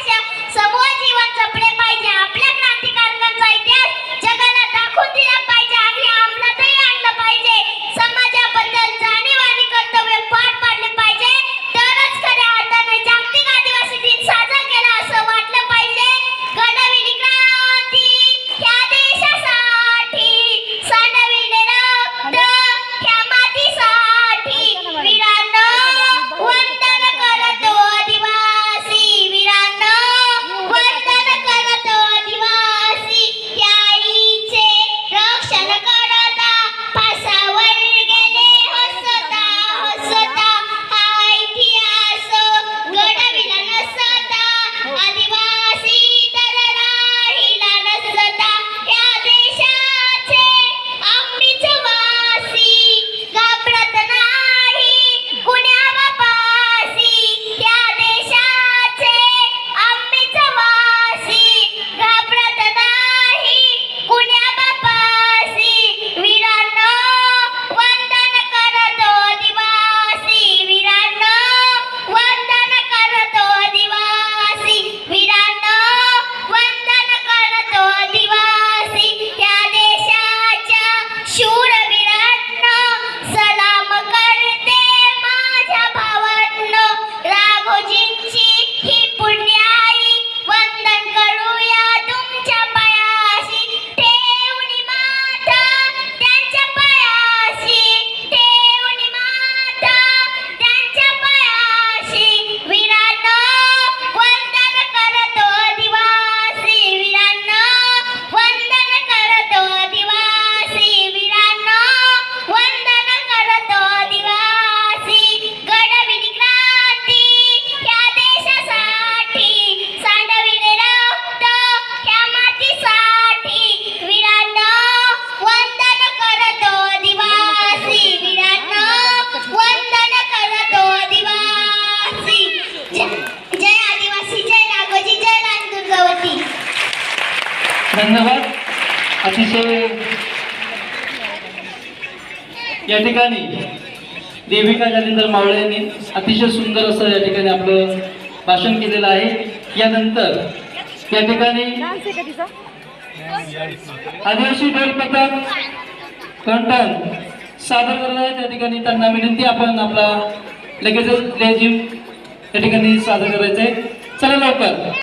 समूह जीवन जपले पाहिजे. आपल्या क्रांतिकारकांचा इतिहास जगाला दाखवून दिला. धन्यवाद. अतिशय या ठिकाणी देविका जालिंदर मावळे यांनी अतिशय सुंदर असं या ठिकाणी आपलं भाषण केलेलं आहे. यानंतर या ठिकाणी आदिवासी ढोलपथक कंटन सादर करणार आहे त्या ठिकाणी त्यांना विनंती आपण आपला लगेचच लेझिम या ठिकाणी सादर करायचं आहे चला लवकर.